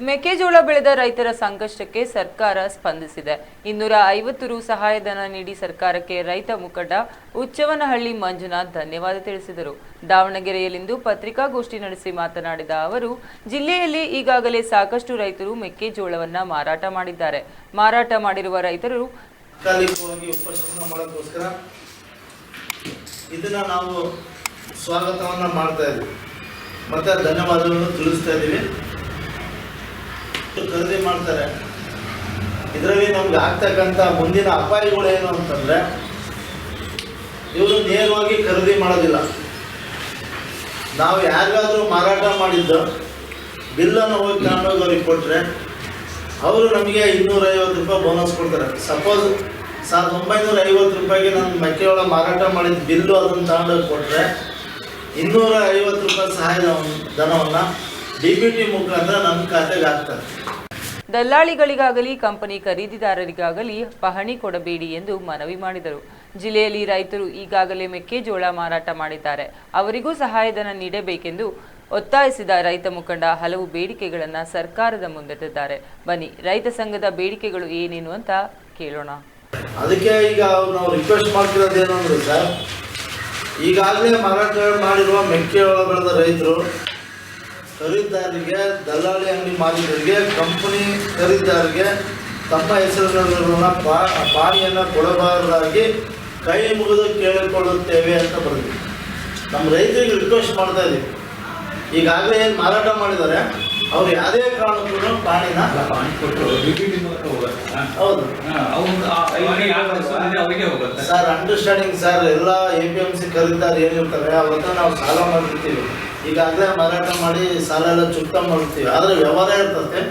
ಮೆಕ್ಕೆಜೋಳ ಬೆಳೆದ ರೈತರ ಸಂಕಷ್ಟಕ್ಕೆ ಸರ್ಕಾರ ಸ್ಪಂದಿಸಿದೆ. ಇನ್ನೂರ ಐವತ್ತು ರು ಸಹಾಯಧನ ನೀಡಿ ಸರ್ಕಾರಕ್ಕೆ ರೈತ ಮುಖಂಡ ಉಚ್ಚವನಹಳ್ಳಿ ಮಂಜುನಾಥ್ ಧನ್ಯವಾದ ತಿಳಿಸಿದರು. ದಾವಣಗೆರೆಯಲ್ಲಿಂದು ಪತ್ರಿಕಾಗೋಷ್ಠಿ ನಡೆಸಿ ಮಾತನಾಡಿದ ಅವರು, ಜಿಲ್ಲೆಯಲ್ಲಿ ಈಗಾಗಲೇ ಸಾಕಷ್ಟು ರೈತರು ಮೆಕ್ಕೆಜೋಳವನ್ನ ಮಾರಾಟ ಮಾಡಿದ್ದಾರೆ. ಮಾರಾಟ ಮಾಡಿರುವ ರೈತರು ಸ್ವಾಗತವನ್ನು ಮಾಡ್ತಾ ಇದ್ದೀವಿ. ಮತ್ತೆ ಧನ್ಯವಾದಗಳನ್ನು ತಿಳಿಸ್ತಾ ಇದ್ದೀವಿ. ಖರೀದಿ ಮಾಡ್ತಾರೆ. ಇದರಲ್ಲಿ ನಮ್ಗೆ ಆಗ್ತಕ್ಕಂಥ ಮುಂದಿನ ಅಪಾಯಗಳು ಏನು ಅಂತಂದರೆ, ಇವರು ನೇರವಾಗಿ ಖರೀದಿ ಮಾಡೋದಿಲ್ಲ. ನಾವು ಯಾರಿಗಾದರೂ ಮಾರಾಟ ಮಾಡಿದ್ದು, ಬಿಲ್ಲನ್ನು ಹೋಗಿ ತಗೊಂಡೋಗಿ ಅವ್ರಿಗೆ ಕೊಟ್ಟರೆ ಅವರು ನಮಗೆ ಇನ್ನೂರೈವತ್ತು ರೂಪಾಯಿ ಬೋನಸ್ ಕೊಡ್ತಾರೆ. ಸಪೋಸ್ ಸಾವಿರದ ಒಂಬೈನೂರ ಐವತ್ತು ರೂಪಾಯಿಗೆ ನಾನು ಮೆಕ್ಕೆಜೋಳ ಮಾರಾಟ ಮಾಡಿದ ಬಿಲ್ಲು ಅದನ್ನು ತಗೊಂಡೋಗಿ ಕೊಟ್ಟರೆ ಇನ್ನೂರ ಐವತ್ತು ರೂಪಾಯಿ ಸಹಾಯದ ಧನವನ್ನು ಡಿ ಬಿ ಮುಖಾಂತರ ನಮ್ಮ ಖಾತೆಗೆ ಹಾಕ್ತಾರೆ ದಲ್ಲಾಳಿಗಳಿಗಾಗಲಿ ಕಂಪನಿ ಖರೀದಿದಾರರಿಗಾಗಲಿ ಪಹಣಿ ಕೊಡಬೇಡಿ ಎಂದು ಮನವಿ ಮಾಡಿದರು. ಜಿಲ್ಲೆಯಲ್ಲಿ ರೈತರು ಈಗಾಗಲೇ ಮೆಕ್ಕೆಜೋಳ ಮಾರಾಟ ಮಾಡಿದ್ದಾರೆ. ಅವರಿಗೂ ಸಹಾಯಧನ ನೀಡಬೇಕೆಂದು ಒತ್ತಾಯಿಸಿದ ರೈತ ಮುಖಂಡ ಹಲವು ಬೇಡಿಕೆಗಳನ್ನು ಸರ್ಕಾರದ ಮುಂದಿಟ್ಟಿದ್ದಾರೆ. ಬನ್ನಿ ರೈತ ಸಂಘದ ಬೇಡಿಕೆಗಳು ಏನೇನು ಅಂತ ಕೇಳೋಣ. ಅದಕ್ಕೆ ಈಗ ನಾವು ರಿಕ್ವೆಸ್ಟ್ ಮಾಡ್ತಿರೋದು ಏನು ಅಂದರೆ ಸರ್ ಈಗಾಗಲೇ ಮಾರಾಟ ಮಾಡಿರುವ ಮೆಕ್ಕೆಜೋಳ ಬೆಳೆದ ರೈತರು ಖರೀದಿದಾರರಿಗೆ ದಲ್ಲಾಳಿ ಅಂಗಡಿ ಮಾಲೀಕರಿಗೆ, ಕಂಪನಿ ಖರೀದಿದಾರಿಗೆ ತಮ್ಮ ಹೆಸರುಗಳನ್ನ ಪಾಣಿಯನ್ನು ಕೊಡಬಾರದಾಗಿ ಕೈ ಮುಗಿದು ಕೇಳಿಕೊಳ್ಳುತ್ತೇವೆ ಅಂತ ಬರೆದ್ವಿ ನಮ್ಮ ರೈತರಿಗೆ ರಿಕ್ವೆಸ್ಟ್ ಮಾಡ್ತಾ ಇದ್ದೀವಿ ಈಗಾಗಲೇ ಏನು ಮಾರಾಟ ಮಾಡಿದ್ದಾರೆ? ಅವ್ರು ಯಾವುದೇ ಕಾರಣಕ್ಕೂ ಪ್ರಾಣಿನ ಹೌದು. ಸರ್ ಅಂಡರ್ಸ್ಟ್ಯಾಂಡಿಂಗ್ ಸರ್ ಎಲ್ಲ ಎ ಪಿ ಎಂ ಸಿ ಕಲಿತಾರೆ ಏನಿರ್ತಾರೆ ಅವತ್ತ ನಾವು ಸಾಲ ಮಾಡಿರ್ತೀವಿ. ಈಗಾಗಲೇ ಮಾರಾಟ ಮಾಡಿ ಸಾಲ ಎಲ್ಲ ಚುಕ್ತ ಮಾಡಿರ್ತೀವಿ. ಆದರೆ ವ್ಯವಹಾರ ಇರ್ತದೆ.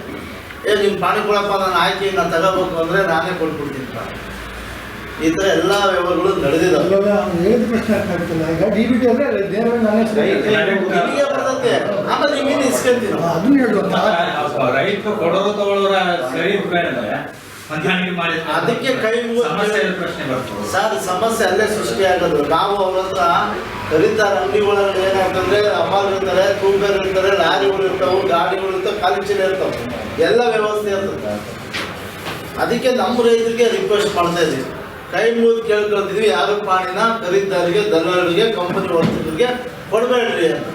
ಏ ನಿಮ್ಮ ಪ್ರಾಣಿ ಕೊಡಪ್ಪ ನಾನು ಹಾಕಿ ನಾನು ತಗೋಬೇಕು ಅಂದರೆ ನಾನೇ ಕೊಟ್ಬಿಡ್ತೀನಿ ಈ ಥರ ಎಲ್ಲ ವ್ಯವಹಾರಗಳು ನಡೆದಿದ್ದಾವೆ. ನಾವು. ಅದನ್ನ ಹೇಳುವಂತ ರೈತರು ಕೊಡೋರು ತಗೊಳ್ಳೋರ ಸರಿ ಮೇಲೆ ಹೊಂದಾಣಿಕೆ ಮಾಡಿ ಅದಕ್ಕೆ ಕೈ ಸಮಸ್ಯೆ ಪ್ರಶ್ನೆ ಬರ್ತದೆ ಸರ್ ಸಮಸ್ಯೆ ಅಲ್ಲೇ ಸೃಷ್ಟಿಯಾಗೋದು ನಾವು ಅವ್ರ ಹತ್ರ ಕರೀತಾರೆ ಅಂಗಡಿಗಳಲ್ಲಿ ಏನಾಗ್ತಂದ್ರೆ ಅಮ್ಮಾಲ್ ಇರ್ತಾರೆ ತೂಕರ್ ಇರ್ತಾರೆ ಲಾರಿಗಳು ಇರ್ತಾವೆ ಗಾಡಿಗಳು ಇರ್ತಾವೆ ಖಾಲಿ ಚೀಲ ಇರ್ತಾವೆ. ಎಲ್ಲ ವ್ಯವಸ್ಥೆ ಇರ್ತದೆ. ಅದಕ್ಕೆ ನಮ್ಮ ರೈತರಿಗೆ ರಿಕ್ವೆಸ್ಟ್ ಮಾಡ್ತಾ ಇದ್ದೀವಿ. ಕೈ ಮುಗಿದು ಕೇಳ್ಕೊಳ್ತಿದ್ವಿ ಯಾರು ಪಾಣಿನ ಖರೀದಾರಿಗೆ ದಲ್ಲಾಳಿಗೆ ಕಂಪನಿ ವರ್ತಕರಿಗೆ ಕೊಡಬೇಡ್ರಿ ಅಂತ.